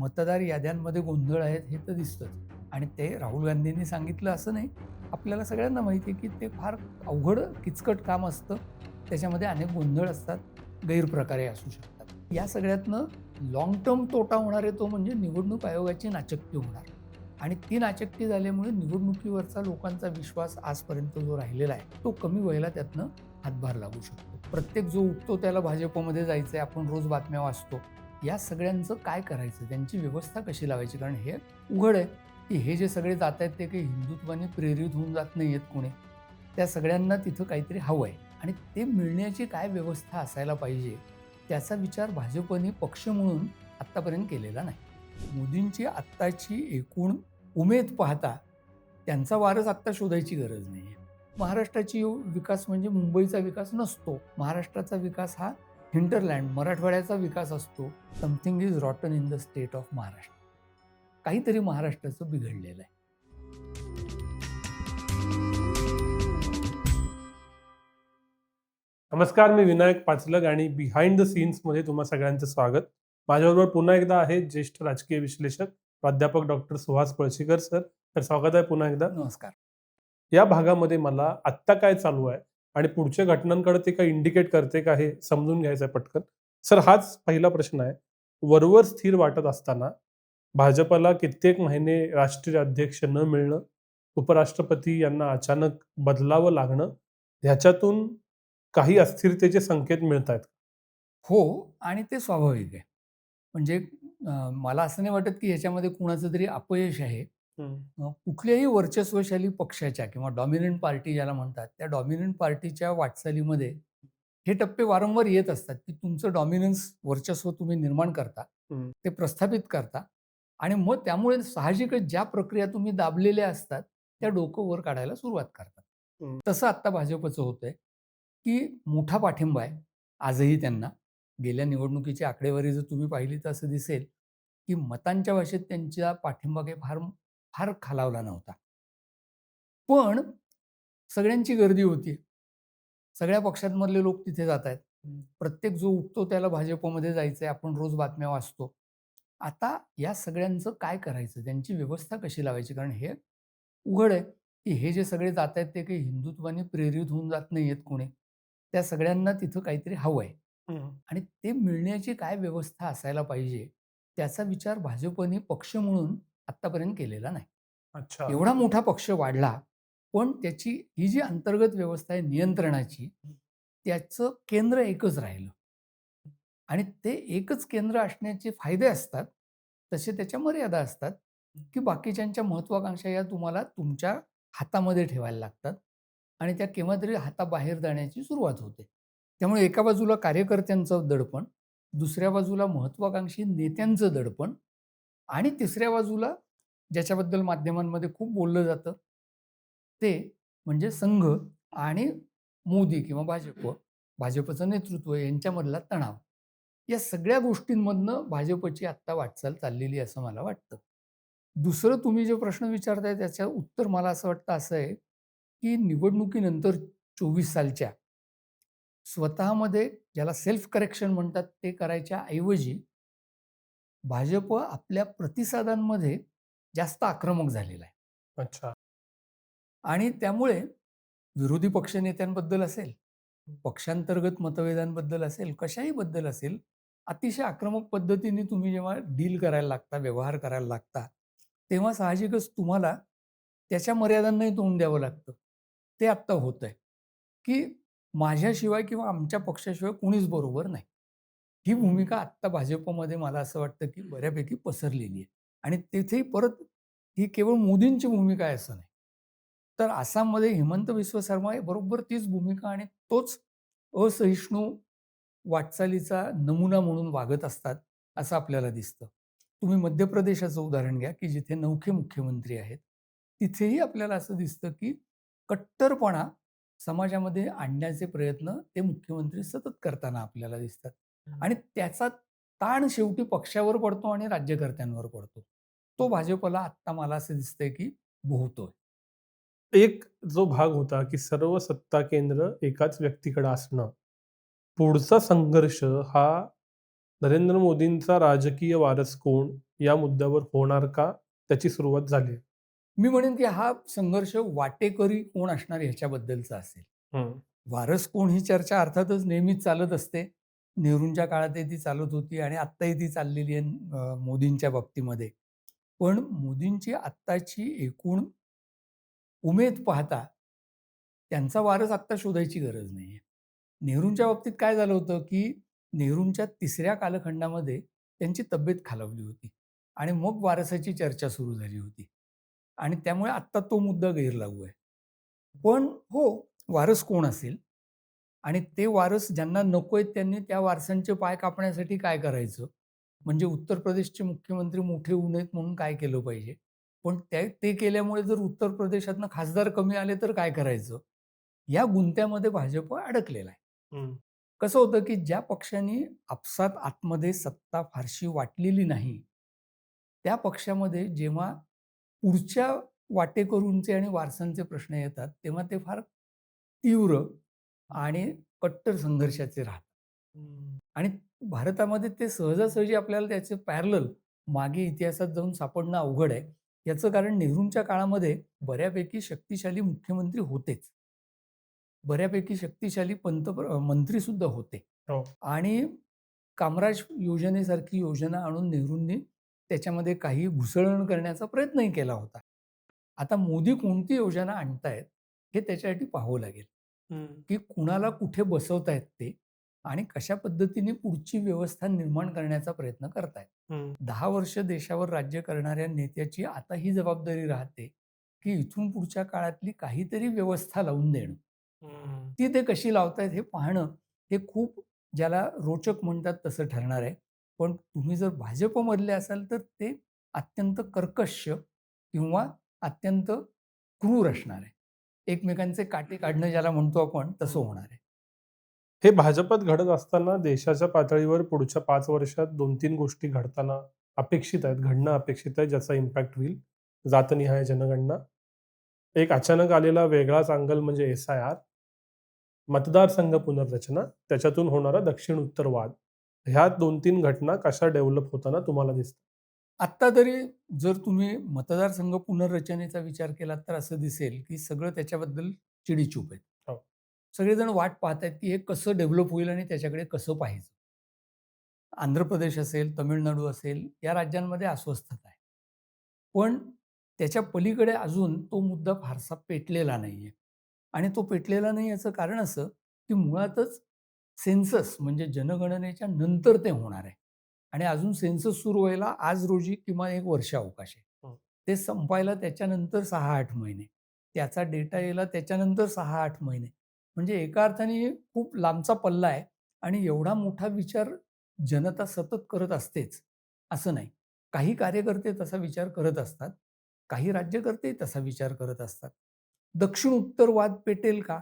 मतदार याद्यांमध्ये गोंधळ आहेत हे तर दिसतंच. आणि ते राहुल गांधींनी सांगितलं असं नाही. आपल्याला सगळ्यांना माहिती आहे की ते फार अवघड किचकट काम असतं. त्याच्यामध्ये अनेक गोंधळ असतात गैरप्रकारे असू शकतात. या सगळ्यातनं लॉंग टर्म तोटा होणार आहे तो म्हणजे निवडणूक आयोगाची नाचक्की होणार. आणि ती नाचक्की झाल्यामुळे निवडणुकीवरचा लोकांचा विश्वास आजपर्यंत जो राहिलेला आहे तो कमी व्हायला त्यातनं हातभार लागू शकतो. प्रत्येक जो उठतो त्याला भाजपमध्ये जायचं आहे आपण रोज बातम्या वाचतो. या सगळ्यांचं काय करायचं? त्यांची व्यवस्था कशी लावायची? कारण हे उघड आहे की हे जे सगळे जात आहेत ते काही हिंदुत्वाने प्रेरित होऊन जात नाही आहेत कोणी. त्या सगळ्यांना तिथं काहीतरी हवं आहे. आणि ते मिळण्याची काय व्यवस्था असायला पाहिजे त्याचा विचार भाजपने पक्ष म्हणून आत्तापर्यंत केलेला नाही. मोदींची आत्ताची एकूण उमेद पाहता त्यांचा वारस आत्ता शोधायची गरज नाही आहे महाराष्ट्राची विकास म्हणजे मुंबईचा विकास नसतो. महाराष्ट्राचा विकास हा हिंटरलँड मराठवाड्याचा विकास असतो something is rotten in the state of Maharashtra. काहीतरी महाराष्ट्राचं बिघडलेलं आहे. नमस्कार मी विनायक पाचलग आणि बिहाइंड द सीन्समध्ये तुम्हा सगळ्यांचं स्वागत. माझ्याबरोबर पुन्हा एकदा आहेत ज्येष्ठ राजकीय विश्लेषक प्राध्यापक डॉक्टर सुहास पळशीकर सर. तर स्वागत आहे पुन्हा एकदा. नमस्कार. या भागामध्ये मला आत्ता काय चालू आहे आणि पुढच्या घटनांकडे ते काय इंडिकेट करते का हे समजून घ्यायचं आहे पटकन? सर हाच पहिला प्रश्न आहे. वरवर स्थिर वाटत असताना भाजपला कित्येक महिने राष्ट्रीय अध्यक्ष न मिळणं उपराष्ट्रपती यांना अचानक बदलावं लागणं ह्याच्यातून काही अस्थिरतेचे संकेत मिळत आहेत हो आणि ते स्वाभाविक आहे. म्हणजे मला असं नाही वाटत की ह्याच्यामध्ये कुणाचं तरी अपयश आहे. कुठल्याही वर्चस्वशाली पक्षाच्या किंवा डॉमिनंट पार्टी ज्याला म्हणतात त्या डॉमिनंट पार्टीच्या वाटचालीमध्ये हे टप्पे वारंवार येत असतात की तुमचं डॉमिनन्स वर्चस्व तुम्ही निर्माण करता. ते प्रस्थापित करता आणि मग त्यामुळे साहजिकच ज्या प्रक्रिया तुम्ही दाबलेल्या असतात त्या डोकं वर काढायला सुरुवात करतात. तसं आत्ता भाजपचं होतंय की मोठा पाठिंबा आहे आजही त्यांना गेल्या निवडणुकीची आकडेवारी जर तुम्ही पाहिली तर असं दिसेल की मतांच्या भाषेत त्यांचा पाठिंबा काही फार फार खालावला नव्हता. पण सगळ्यांची गर्दी होती सगळ्या पक्षांमधले लोक तिथे जात आहेत. प्रत्येक जो उठतो त्याला भाजपमध्ये जायचं आहे आपण रोज बातम्या वाचतो. आता या सगळ्यांचं काय करायचं? त्यांची व्यवस्था कशी लावायची? कारण हे उघड आहे की हे जे सगळे जात आहेत ते काही हिंदुत्वाने प्रेरित होऊन जात नाही आहेत कोणी. त्या सगळ्यांना तिथं काहीतरी हवं आहे आणि ते मिळण्याची काय व्यवस्था असायला पाहिजे? त्याचा विचार भाजपने पक्ष म्हणून आत्तापर्यंत केलेला नाही. अच्छा. एवढा मोठा पक्ष वाढला पण त्याची ही जी अंतर्गत व्यवस्था आहे नियंत्रणाची त्याचं केंद्र एकच राहिलं. आणि ते एकच केंद्र असण्याचे फायदे असतात तसे त्याच्या मर्यादा असतात की बाकीच्यांच्या महत्वाकांक्षा या तुम्हाला तुमच्या हातामध्ये ठेवायला लागतात आणि त्या केव्हा तरी हाताबाहेर जाण्याची सुरुवात होते. त्यामुळे एका बाजूला कार्यकर्त्यांचं दडपण दुसऱ्या बाजूला महत्वाकांक्षी नेत्यांचं दडपण आणि तिसऱ्या बाजूला ज्याच्याबद्दल माध्यमांमध्ये खूप बोललं जातं ते म्हणजे संघ आणि मोदी किंवा भाजप. भाजपचं नेतृत्व यांच्यामधला तणाव. या सगळ्या गोष्टींमधनं भाजपची आत्ता वाटचाल चाललेली असं मला वाटतं. दुसरं तुम्ही जे प्रश्न विचारताय त्याचं उत्तर मला असं वाटतं असं आहे की निवडणुकीनंतर चोवीस सालच्या स्वतःमध्ये ज्याला सेल्फ करेक्शन म्हणतात ते करायच्या ऐवजी भाजप आपल्या प्रतिसादांमध्ये जास्त आक्रमक झालेला आहे. अच्छा. आणि त्यामुळे विरोधी पक्षनेत्यांबद्दल असेल पक्षांतर्गत मतभेदांबद्दल असेल कशाही बद्दल असेल अतिशय आक्रमक पद्धतीने तुम्ही जेव्हा डील करायला लागता व्यवहार करायला लागता तेव्हा साहजिकच तुम्हाला त्याच्या मर्यादांनाही तोंड द्यावं लागतं. ते आत्ता होत आहे की माझ्याशिवाय किंवा आमच्या पक्षाशिवाय कोणीच बरोबर नाही. ही भूमिका आत्ता भाजपमध्ये मला असं वाटतं की बऱ्यापैकी पसरलेली आहे. आणि तिथेही परत ही केवळ मोदींची भूमिका आहे असं नाही. तर आसाममध्ये हेमंत बिस्व शर्मा हे बरोबर तीच भूमिका आणि तोच असहिष्णू वाटचालीचा नमुना म्हणून वागत असतात असं आपल्याला दिसतं. तुम्ही मध्य प्रदेशाचं उदाहरण घ्या की जिथे नौखे मुख्यमंत्री आहेत तिथेही आपल्याला असं दिसतं की कट्टरपणा समाजामध्ये आणण्याचे प्रयत्न ते मुख्यमंत्री सतत करताना आपल्याला दिसतात. आणि त्याचा ताण शेवटी पक्षावर पडतो आणि राज्यकर्त्यांवर पडतो. तो भाजपला आत्ता मला असं दिसतंय की भोवतोय. एक जो भाग होता की सर्व सत्ता केंद्र एकाच व्यक्तीकडे असणं. पुढचा संघर्ष हा नरेंद्र मोदींचा राजकीय वारस कोण या मुद्द्यावर होणार का? त्याची सुरुवात झाली. मी म्हणेन की हा संघर्ष वाटेकरी कोण असणार ह्याच्याबद्दलचा असेल. वारस कोण ही चर्चा अर्थातच नेहमीच चालत असते. नेहरूंच्या काळातही ती चालत होती आणि आत्ताही ती चाललेली आहे मोदींच्या बाबतीमध्ये. पण मोदींची आत्ताची एकूण उमेद पाहता त्यांचा वारस आत्ता शोधायची गरज नाही आहे नेहरूंच्या बाबतीत काय झालं होतं की नेहरूंच्या तिसऱ्या कालखंडामध्ये त्यांची तब्येत खालावली होती आणि मग वारसाची चर्चा सुरू झाली होती. आणि त्यामुळे आत्ता तो मुद्दा गैरलागू आहे. पण हो वारस कोण असेल? आणि ते वारस ज्यांना नको आहेत त्यांनी त्या वारसांचे पाय कापण्यासाठी काय करायचं? म्हणजे उत्तर प्रदेशचे मुख्यमंत्री मोठे होऊ नयेत म्हणून काय केलं पाहिजे? पण त्या ते केल्यामुळे जर उत्तर प्रदेशातनं खासदार कमी आले तर काय करायचं? या गुंत्यामध्ये भाजप अडकलेला आहे. कसं होतं की ज्या पक्षांनी आपसात आतमध्ये सत्ता फारशी वाटलेली नाही त्या पक्षामध्ये जेव्हा पुढच्या वाटेकरूंचे आणि वारसांचे प्रश्न येतात तेव्हा ते फार तीव्र आणि कट्टर संघर्षाचे राहतात. आणि भारतामध्ये ते सहजासहजी आपल्याला त्याचे पॅरल मागे इतिहासात जाऊन सापडणं अवघड आहे. याचं कारण नेहरूंच्या काळामध्ये बऱ्यापैकी शक्तिशाली मुख्यमंत्री होतेच. बऱ्यापैकी शक्तिशाली पंत मंत्री सुद्धा होते. हो. आणि कामराज योजनेसारखी योजना आणून नेहरूंनी त्याच्यामध्ये काही घुसळण करण्याचा प्रयत्नही केला होता. आता मोदी कोणती योजना आणतायत हे त्याच्यासाठी पाहावं लागेल. की कुणाला कुठे बसवतायत ते आणि कशा पद्धतीने पुढची व्यवस्था निर्माण करण्याचा प्रयत्न करतायत. दहा वर्ष देशावर राज्य करणाऱ्या नेत्याची आता ही जबाबदारी राहते की इथून पुढच्या काळातली काहीतरी व्यवस्था लावून देणं. ती ते कशी लावतायत हे पाहणं हे खूप ज्याला रोचक म्हणतात तसं ठरणार आहे. पण तुम्ही जर भाजपमधले असाल तर ते अत्यंत कर्कश किंवा अत्यंत क्रूर असणार आहे. एकमेकांचे काटे काढणं ज्याला म्हणतो आपण तसं होणार आहे. हे भाजपात घडत असताना देशाच्या पातळीवर पुढच्या पाच वर्षात दोन तीन गोष्टी घडताना अपेक्षित आहेत. घडणं अपेक्षित आहे ज्याचा इम्पॅक्ट होईल. जातनिहाय जनगणना. एक अचानक आलेला वेगळाच अँगल म्हणजे एस आय आर मतदारसंघ पुनर्रचना. त्याच्यातून होणारा दक्षिण उत्तर वाद. ह्या दोन तीन घटना कशा डेव्हलप होताना तुम्हाला दिसतात? आत्ता तरी जर तुम्ही मतदारसंघ पुनर्रचनेचा विचार केला तर असं दिसेल की सगळं त्याच्याबद्दल चिडीचूप आहेत. हो. सगळेजण वाट पाहत आहेत की हे कसं डेव्हलप होईल आणि त्याच्याकडे कसं पाहायचं. आंध्र प्रदेश असेल तमिळनाडू असेल या राज्यांमध्ये अस्वस्थता आहे. पण त्याच्या पलीकडे अजून तो मुद्दा फारसा पेटलेला नाही आहे आणि तो पेटलेला नाही याचं कारण असं की मुळातच सेन्सस म्हणजे जनगणनेच्या नंतर ते होणार आहे. आणि अजून सेन्सस सुरू व्हायला आज रोजी किमान एक वर्ष अवकाश आहे. हं. ते संपायला त्याच्यानंतर सहा आठ महिने. त्याचा डेटा यायला त्याच्यानंतर सहा आठ महिने. म्हणजे एका अर्थाने खूप लांबचा पल्ला आहे आणि एवढा मोठा विचार जनता सतत करत असतेच असं नाही. काही कार्यकर्ते तसा विचार करत असतात काही राज्यकर्ते तसा विचार करत असतात. दक्षिण उत्तर वाद पेटेल का?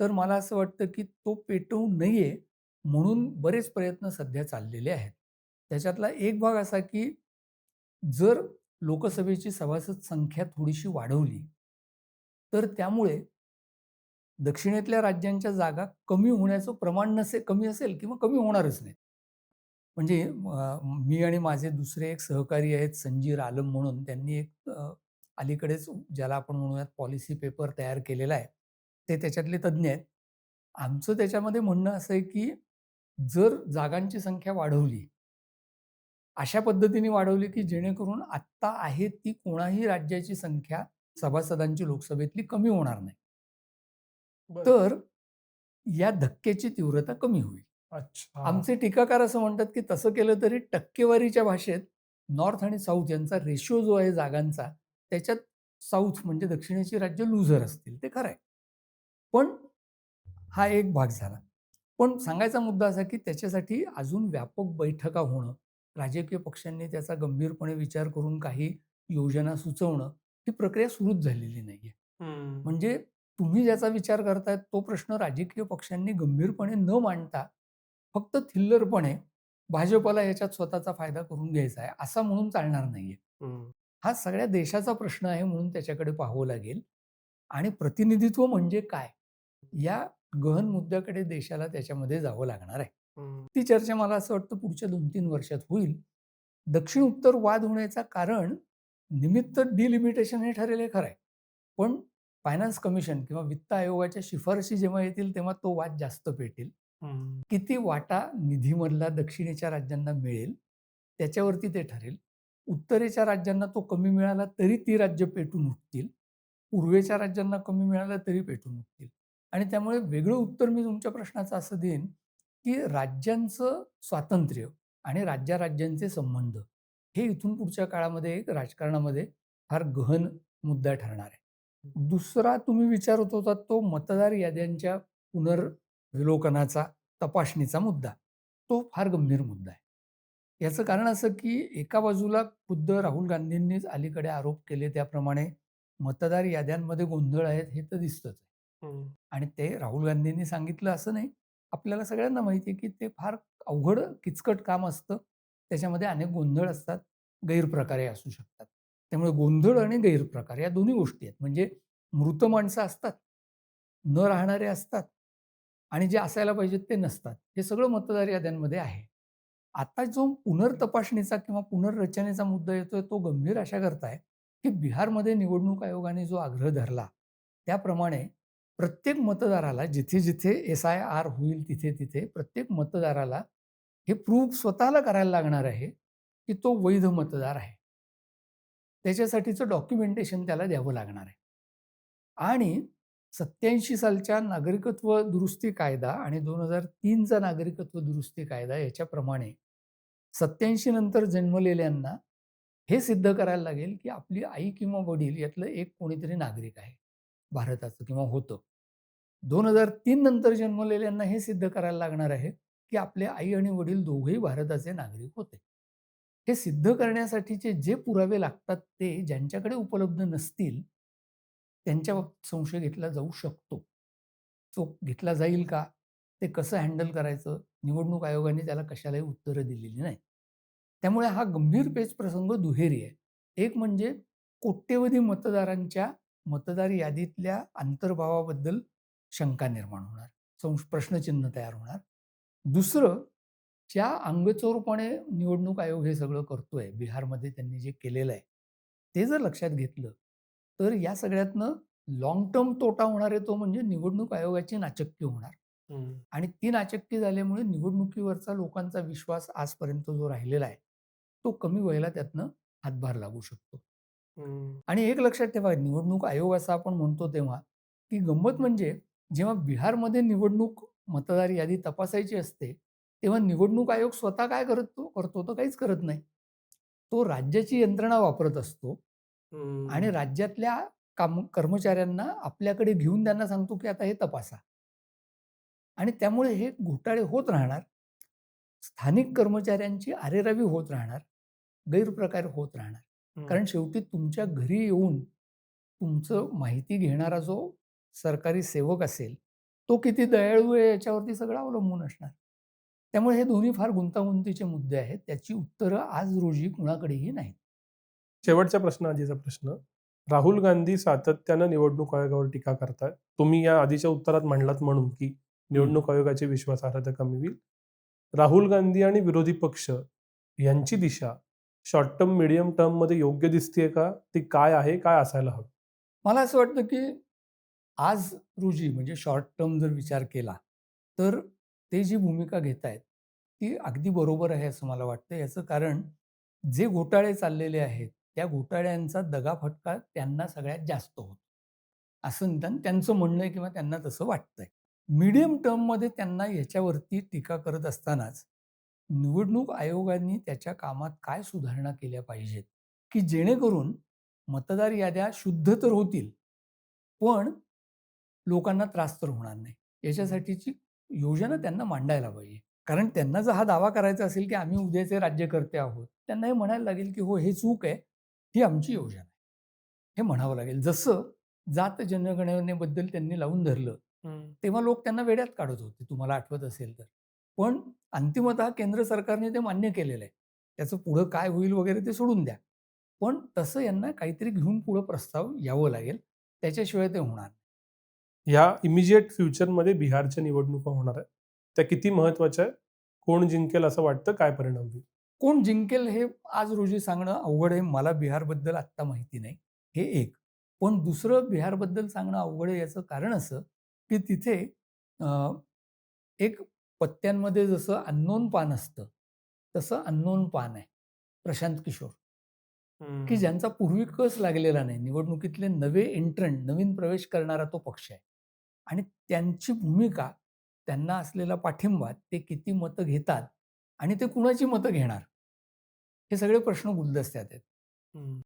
तर मला असं वाटतं की तो पेटवू नये म्हणून बरेच प्रयत्न सध्या चाललेले आहेत. त्याच्यातला एक भाग असा की जर लोकसभेची सभासद संख्या थोडीशी वाढवली तर त्यामुळे दक्षिणेतल्या राज्यांच्या जागा कमी होण्याचं प्रमाण नसे कमी असेल किंवा कमी होणारच नाही. म्हणजे मी आणि माझे दुसरे एक सहकारी आहेत संजीर आलम म्हणून त्यांनी एक अलीकडेच ज्याला आपण म्हणूयात पॉलिसी पेपर तयार केलेला आहे ते त्याच्यातले तज्ज्ञ आहेत. आमचं त्याच्यामध्ये म्हणणं असं आहे की जर जागांची संख्या वाढवली अशा पद्धतीने वाढवली की जेणेकरून आत्ता आहे ती कोणाही राज्याची संख्या सभासदांची लोकसभेतली कमी होणार नाही. तर या धक्क्याची तीव्रता कमी होईल. अच्छा. आमचे टीकाकार असं म्हणतात की तसं केलं तरी टक्केवारीच्या भाषेत नॉर्थ आणि साऊथ यांचा रेशो जो आहे जागांचा त्याच्यात साऊथ म्हणजे दक्षिणेची राज्य लुझर असतील ते खरं आहे. पण हा एक भाग झाला. पण सांगायचा मुद्दा असा की त्याच्यासाठी अजून व्यापक बैठका होणं राजकीय पक्षांनी त्याचा गंभीरपणे विचार करून काही योजना सुचवणं ही प्रक्रिया सुरूच झालेली नाहीये. म्हणजे तुम्ही ज्याचा विचार करतायत तो प्रश्न राजकीय पक्षांनी गंभीरपणे न मांडता फक्त थिल्लरपणे भाजपला याच्यात स्वतःचा फायदा करून घ्यायचा आहे असा म्हणून चालणार नाहीये. हा सगळ्या देशाचा प्रश्न आहे म्हणून त्याच्याकडे पाहावं लागेल. आणि प्रतिनिधित्व म्हणजे काय? या गहन मुद्द्याकडे देशाला त्याच्यामध्ये जावं लागणार आहे. ती चर्चा मला असं वाटतं पुढच्या दोन तीन वर्षात होईल. दक्षिण उत्तर वाद होण्याचं कारण निमित्त डिलिमिटेशन हे ठरेल हे खरं आहे. पण फायनान्स कमिशन किंवा वित्त आयोगाच्या शिफारशी जेव्हा येतील तेव्हा तो वाद जास्त पेटेल. किती वाटा निधीमधला दक्षिणेच्या राज्यांना मिळेल त्याच्यावरती ते ठरेल. उत्तरेच्या राज्यांना तो कमी मिळाला तरी ती राज्य पेटून उठतील. पूर्वेच्या राज्यांना कमी मिळाला तरी पेटून उठतील. आणि त्यामुळे वेगळं उत्तर मी तुमच्या प्रश्नाचं असं देईन की राज्यांचं स्वातंत्र्य आणि राज्याराज्यांचे संबंध हे इथून पुढच्या काळामध्ये एक राजकारणामध्ये फार गहन मुद्दा ठरणार आहे. दुसरा तुम्ही विचारत होता तो मतदार याद्यांच्या पुनर्विलोकनाचा तपासणीचा मुद्दा. तो फार गंभीर मुद्दा आहे. याचं कारण असं की एका बाजूला खुद्द राहुल गांधींनीच अलीकडे आरोप केले त्याप्रमाणे मतदार याद्यांमध्ये गोंधळ आहेत हे तर दिसतंच आहे. आणि ते राहुल गांधींनी सांगितलं असं नाही आपल्याला सगळ्यांना माहिती आहे की ते फार अवघड किचकट काम असतं. त्याच्यामध्ये अनेक गोंधळ असतात गैरप्रकारे असू शकतात. त्यामुळे गोंधळ आणि गैरप्रकार या दोन्ही गोष्टी आहेत. म्हणजे मृत माणसं असतात न राहणारे असतात आणि जे असायला पाहिजेत ते नसतात. हे सगळं मतदार याद्यांमध्ये आहे. आता जो पुनर्तपासणीचा किंवा पुनर्रचनेचा मुद्दा येतोय तो गंभीर अशा करताय की बिहारमध्ये निवडणूक आयोगाने जो आग्रह धरला त्याप्रमाणे प्रत्येक मतदाराला जिथे जिथे एस आय आर होईल तिथे तिथे प्रत्येक मतदाराला हे प्रूफ स्वतःला करायला लागणार आहे की तो वैध मतदार आहे. त्याच्यासाठीचं डॉक्युमेंटेशन त्याला द्यावं लागणार आहे. आणि सत्याऐंशी सालच्या नागरिकत्व दुरुस्ती कायदा आणि दोन हजार तीनचा नागरिकत्व दुरुस्ती कायदा याच्याप्रमाणे सत्याऐंशी नंतर जन्मलेल्यांना हे सिद्ध करायला लागेल की आपली आई किंवा वडील यातलं एक कोणीतरी नागरिक आहे भारताचं किंवा होतं. दोन हजार तीन नंतर जन्मलेल्यांना हे सिद्ध करायला लागणार आहे की आपले आई आणि वडील दोघेही भारताचे नागरिक होते. हे सिद्ध करण्यासाठीचे जे पुरावे लागतात ते ज्यांच्याकडे उपलब्ध नसतील त्यांच्या बाबतीत संशय घेतला जाऊ शकतो. तो घेतला जाईल का? ते कसं हँडल करायचं? निवडणूक आयोगाने त्याला कशालाही उत्तरं दिलेली नाही. त्यामुळे हा गंभीर पेच प्रसंग दुहेरी आहे. एक म्हणजे कोट्यवधी मतदारांच्या मतदार यादीतल्या अंतर्भावाबद्दल शंका निर्माण होणार संश प्रश्नचिन्ह तयार होणार. दुसरं ज्या अंगचोरपणे निवडणूक आयोग हे सगळं करतोय बिहारमध्ये त्यांनी जे केलेलं आहे ते जर लक्षात घेतलं तर या सगळ्यातनं लॉंग टर्म तोटा होणार आहे तो म्हणजे निवडणूक आयोगाची नाचक्की होणार. आणि ती नाचक्की झाल्यामुळे निवडणुकीवरचा लोकांचा विश्वास आजपर्यंत जो राहिलेला आहे तो कमी व्हायला त्यातनं हातभार लागू शकतो. आणि एक लक्षात ठेवा निवडणूक आयोग असं आपण म्हणतो तेव्हा की गंमत म्हणजे जेव्हा बिहारमध्ये निवडणूक मतदार यादी तपासायची असते तेव्हा निवडणूक आयोग स्वतः काय करतो करतो तर काहीच करत नाही. तो राज्याची यंत्रणा वापरत असतो आणि राज्यातल्या काम कर्मचाऱ्यांना आपल्याकडे घेऊन त्यांना सांगतो की आता हे तपासा. आणि त्यामुळे हे घोटाळे होत राहणार. स्थानिक कर्मचाऱ्यांची आरेरावी होत राहणार. गैरप्रकार होत राहणार. कारण शेवटी तुमच्या घरी येऊन तुमचं माहिती घेणारा जो सरकारी सेवक असेल तो किती दयाळू आहे याच्यावरती सगळं अवलंबून असणार. त्यामुळे हे दोन्ही फार गुंतागुंतीचे मुद्दे आहेत. त्याची उत्तरं आज रोजी कुणाकडेही नाहीत. शेवटचा प्रश्न आजीचा प्रश्न. राहुल गांधी सातत्यानं निवडणूक आयोगावर टीका करतात. तुम्ही या आधीच्या उत्तरात म्हणलात म्हणून की निवडणूक आयोगाची विश्वासार्हता कमी होईल. राहुल गांधी आणि विरोधी पक्ष यांची दिशा शॉर्ट टर्म मिडियम टर्ममध्ये योग्य दिसतेय का? ती काय आहे? काय असायला हवं? मला असं वाटतं की आज रोजी म्हणजे शॉर्ट टर्म जर विचार केला तर ते जी भूमिका घेत आहेत ती अगदी बरोबर आहे असं मला वाटतं. याचं कारण जे घोटाळे चाललेले आहेत त्या घोटाळ्यांचा दगाफटका त्यांना सगळ्यात जास्त होतो. असं निदान त्यांचं म्हणणं आहे किंवा त्यांना तसं वाटतंय. मीडियम टर्ममध्ये त्यांना याच्यावरती टीका करत असतानाच निवडणूक आयोगांनी त्याच्या कामात काय सुधारणा केल्या पाहिजेत? की जेणेकरून मतदार याद्या शुद्ध तर होतील पण लोकांना त्रास तर होणार नाही. याच्यासाठीची योजना त्यांना मांडायला पाहिजे. कारण त्यांना जर हा दावा करायचा असेल की आम्ही उद्याचे राज्यकर्ते आहोत त्यांना हे म्हणायला लागेल की हो हे चूक आहे. ही आमची योजना आहे. हे म्हणावं लागेल. जसं जात जनगणनेबद्दल त्यांनी लावून धरलं तेव्हा लोक त्यांना वेड्यात काढत होते. तुम्हाला आठवत असेल तर. पण अंतिमतः केंद्र सरकारने ते मान्य केलेलं आहे. त्याचं पुढं काय होईल वगैरे ते सोडून द्या. पण तसं यांना काहीतरी घेऊन पुढं प्रस्ताव यावं लागेल. त्याच्याशिवाय ते होणार. ह्या इमिजिएट फ्युचरमध्ये बिहारच्या निवडणुका होणार आहेत. त्या किती महत्त्वाच्या आहेत? कोण जिंकेल असं वाटतं? काय परिणाम होईल? कोण जिंकेल हे आज रोजी सांगणं अवघड आहे. मला बिहारबद्दल आत्ता माहिती नाही. हे एक. पण दुसरं बिहारबद्दल सांगणं अवघड आहे याचं कारण असं की तिथे एक पत्त्यांमध्ये जसं अननोन पान असतं तसं अननोन पान आहे. प्रशांत किशोर. की ज्यांचा पूर्वी कस लागलेला नाही. निवडणुकीतले नवे एंट्रंट नवीन प्रवेश करणारा तो पक्ष आहे. आणि त्यांची भूमिका त्यांना असलेला पाठिंबा ते किती मतं घेतात आणि ते कुणाची मतं घेणार? हे सगळे प्रश्न गुलदस्त्यात आहेत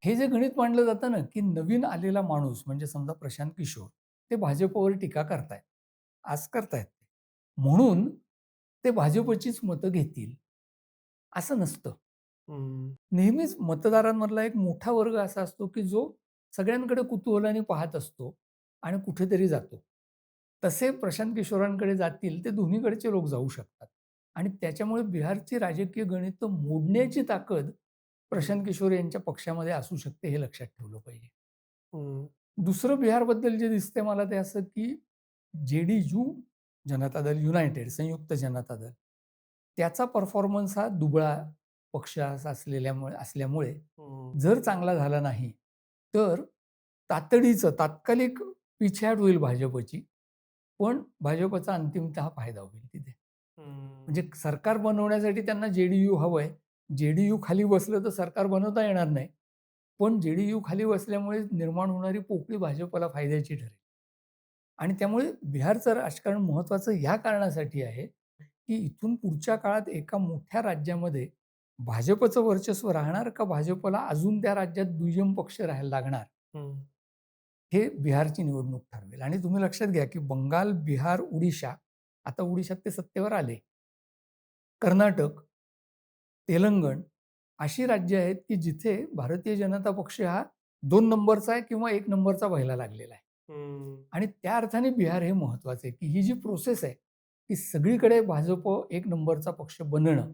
हे. जे गणित मांडलं जातं ना की नवीन आलेला माणूस म्हणजे समजा प्रशांत किशोर ते भाजपवर टीका करतायत. आज करतायत म्हणून ते भाजपचीच मतं घेतील. असं नसतं. नेहमीच मतदारांमधला एक मोठा वर्ग असा असतो की जो सगळ्यांकडे कुतूहलाने पाहत असतो आणि कुठेतरी जातो. तसे प्रशांत किशोरांकडे जातील ते दोन्हीकडचे लोक जाऊ शकतात. आणि त्याच्यामुळे बिहारची राजकीय गणित मोडण्याची ताकद प्रशांत किशोर यांच्या पक्षामध्ये असू शकते हे लक्षात ठेवलं पाहिजे. दुसरं बिहारबद्दल जे दिसतंय मला ते असं की जे D you Janata Dal United संयुक्त जनता दल त्याचा परफॉर्मन्स हा दुबळा पक्ष असा असलेल्यामुळे असल्यामुळे जर चांगला झाला नाही तर तातडीचं तात्कालिक पिछेहाट होईल भाजपची. पण भाजपचा अंतिमतः फायदा होईल तिथे. म्हणजे सरकार बनवण्यासाठी त्यांना जे डी यू हवं आहे जे डी यू खाली बसलं तर सरकार बनवता येणार नाही. पण जे डी यू खाली बसल्यामुळे निर्माण होणारी पोकळी भाजपला फायद्याची ठरेल. आणि त्यामुळे बिहारचं राजकारण महत्त्वाचं ह्या कारणासाठी आहे की इथून पुढच्या काळात एका मोठ्या राज्यामध्ये भाजपचं वर्चस्व राहणार का भाजपला अजून त्या राज्यात दुय्यम पक्ष राहायला लागणार? हे बिहारची निवडणूक ठरवेल. आणि तुम्ही लक्षात घ्या की बंगाल बिहार उडिशा आता उडिशात ते सत्तेवर आले. कर्नाटक तेलंगण अशी राज्य आहेत की जिथे भारतीय जनता पक्ष हा दोन नंबरचा आहे किंवा एक नंबरचा व्हायला लागलेला आहे. आणि त्या अर्थाने बिहार हे महत्वाचं आहे की ही जी प्रोसेस आहे की सगळीकडे भाजप एक नंबरचा पक्ष बनणं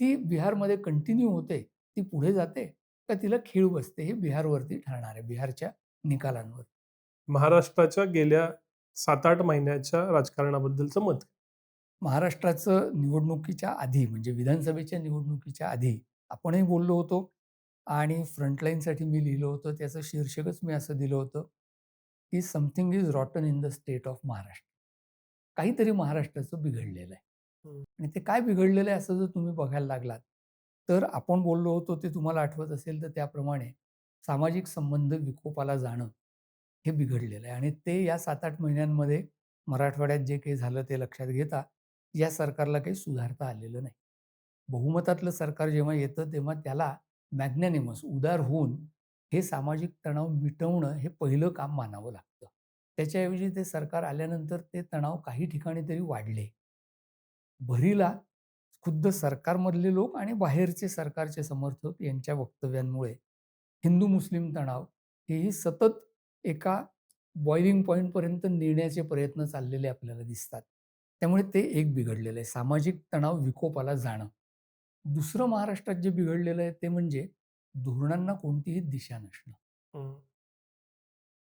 ती बिहारमध्ये कंटिन्यू होते ती पुढे जाते का तिला खीळ बसते हे बिहारवरती ठरणार आहे. बिहारच्या निकालांवर. महाराष्ट्राच्या गेल्या सात आठ महिन्याच्या राजकारणाबद्दलचं मत महाराष्ट्राचं निवडणुकीच्या आधी म्हणजे विधानसभेच्या निवडणुकीच्या आधी आपणही बोललो होतो आणि फ्रंटलाईनसाठी मी लिहिलं होतं त्याचं शीर्षकच मी असं दिलं होतं की something is rotten in the state of Maharashtra. काहीतरी महाराष्ट्राचं बिघडलेलं आहे. आणि ते काय बिघडलेलं आहे असं जर तुम्ही बघायला लागलात तर आपण बोललो होतो ते तुम्हाला आठवत असेल तर त्याप्रमाणे सामाजिक संबंध विकोपाला जाणं हे बिघडलेलं आहे. आणि ते या सात आठ महिन्यांमध्ये मराठवाड्यात जे काही झालं ते लक्षात घेता या सरकारला काही सुधारता आलेलं नाही. बहुमतातलं सरकार जेव्हा येतं तेव्हा त्याला मॅग्नॅनिमस उदार होऊन हे सामाजिक तणाव मिटवणं हे पहिलं काम मानावं लागतं. त्याच्याऐवजी ते सरकार आल्यानंतर ते तणाव काही ठिकाणी तरी वाढले. भरीला खुद्द सरकारमधले लोक आणि बाहेरचे सरकारचे समर्थक यांच्या वक्तव्यांमुळे हिंदू मुस्लिम तणाव हेही सतत एका बॉइलिंग पॉईंटपर्यंत नेण्याचे प्रयत्न चाललेले आपल्याला दिसतात. त्यामुळे ते एक बिघडलेलं आहे. सामाजिक तणाव विकोपाला जाणं. दुसरं महाराष्ट्रात जे बिघडलेलं आहे ते म्हणजे धोरणांना कोणतीही दिशा नसणं.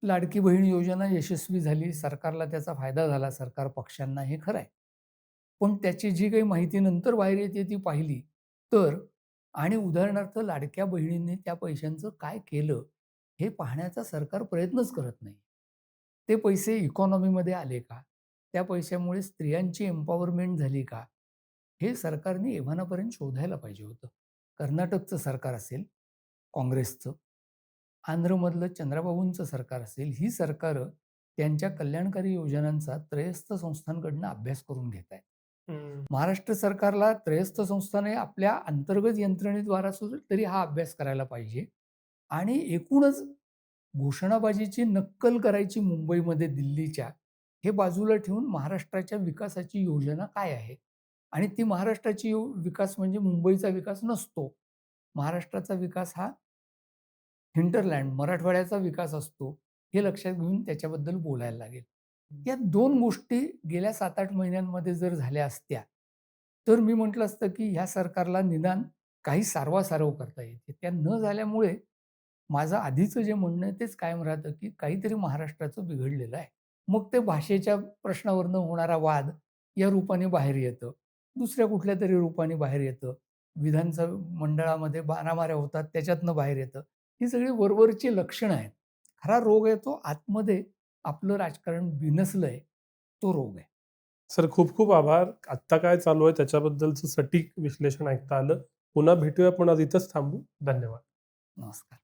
लाडकी बहीण योजना यशस्वी झाली सरकारला त्याचा फायदा झाला सरकार पक्षांना हे खरं आहे. पण त्याची जी काही माहिती नंतर बाहेर येते ती पाहिली तर आणि उदाहरणार्थ लाडक्या बहिणींनी त्या पैशांचं काय केलं हे पाहण्याचा सरकार प्रयत्नच करत नाही. ते पैसे इकॉनॉमीमध्ये आले का? त्या पैशामुळे स्त्रियांची एम्पॉवरमेंट झाली का? हे सरकारने एव्हानापर्यंत शोधायला पाहिजे होतं. कर्नाटकचं सरकार असेल काँग्रेसचं आंध्रमधलं चंद्राबाबूंचं सरकार असेल ही सरकारं त्यांच्या कल्याणकारी योजनांचा त्रयस्थ संस्थांकडनं अभ्यास करून घेत आहेत महाराष्ट्र सरकारला त्रयस्थ संस्थाने आपल्या अंतर्गत यंत्रणेद्वारा सुद्धा तरी हा अभ्यास करायला पाहिजे. आणि एकूणच घोषणाबाजीची नक्कल करायची मुंबईमध्ये दिल्लीच्या हे बाजूला ठेवून महाराष्ट्राच्या विकासाची योजना काय आहे? आणि ती महाराष्ट्राची विकास म्हणजे मुंबईचा विकास नसतो. महाराष्ट्राचा विकास हा हिंटरलँड मराठवाड्याचा विकास असतो हे लक्षात घेऊन त्याच्याबद्दल बोलायला लागेल. या दोन गोष्टी गेल्या सात आठ महिन्यांमध्ये जर झाल्या असत्या तर मी म्हटलं असतं की ह्या सरकारला निदान काही सारवासारव करता येते त्या न झाल्यामुळे माझं आधीचं जे म्हणणं आहे तेच कायम राहतं की काहीतरी महाराष्ट्राचं बिघडलेलं आहे. मग ते भाषेच्या प्रश्नावरनं होणारा वाद या रूपाने बाहेर येतं. दुसऱ्या कुठल्या तरी रूपाने बाहेर येतं. विधानसभा मंडळामध्ये बाणामाऱ्या होतात त्याच्यातनं बाहेर येतं. ही सगळी वरवरची लक्षणं आहेत. खरा रोग येतो आतमध्ये आपलं राजकारण बिनसलंय तो रोग आहे. सर खूप खूप आभार. आत्ता काय चालू आहे त्याच्याबद्दलचं सटीक विश्लेषण ऐकता आलं. पुन्हा भेटूया पण आज इथंच थांबू. धन्यवाद. नमस्कार.